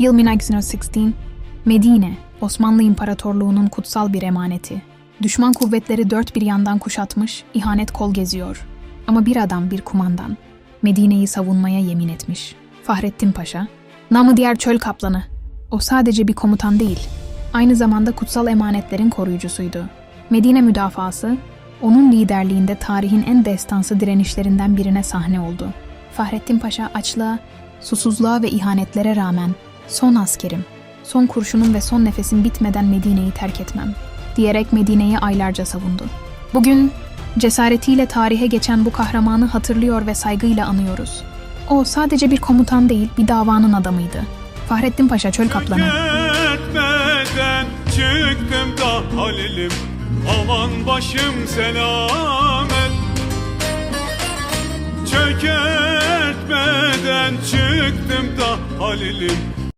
Yıl 1916, Medine, Osmanlı İmparatorluğu'nun kutsal bir emaneti. Düşman kuvvetleri dört bir yandan kuşatmış, ihanet kol geziyor. Ama bir adam, bir kumandan, Medine'yi savunmaya yemin etmiş. Fahrettin Paşa, namı diğer çöl kaplanı. O sadece bir komutan değil, aynı zamanda kutsal emanetlerin koruyucusuydu. Medine müdafası, onun liderliğinde tarihin en destansı direnişlerinden birine sahne oldu. Fahrettin Paşa açlığa, susuzluğa ve ihanetlere rağmen son askerim, son kurşunum ve son nefesim bitmeden Medine'yi terk etmem diyerek Medine'yi aylarca savundu. Bugün cesaretiyle tarihe geçen bu kahramanı hatırlıyor ve saygıyla anıyoruz. O sadece bir komutan değil, bir davanın adamıydı. Fahrettin Paşa Çöl Kaplanı. Çıktım da Halil'im Aman başım selamet Çökertmeden çıktım da Halil'im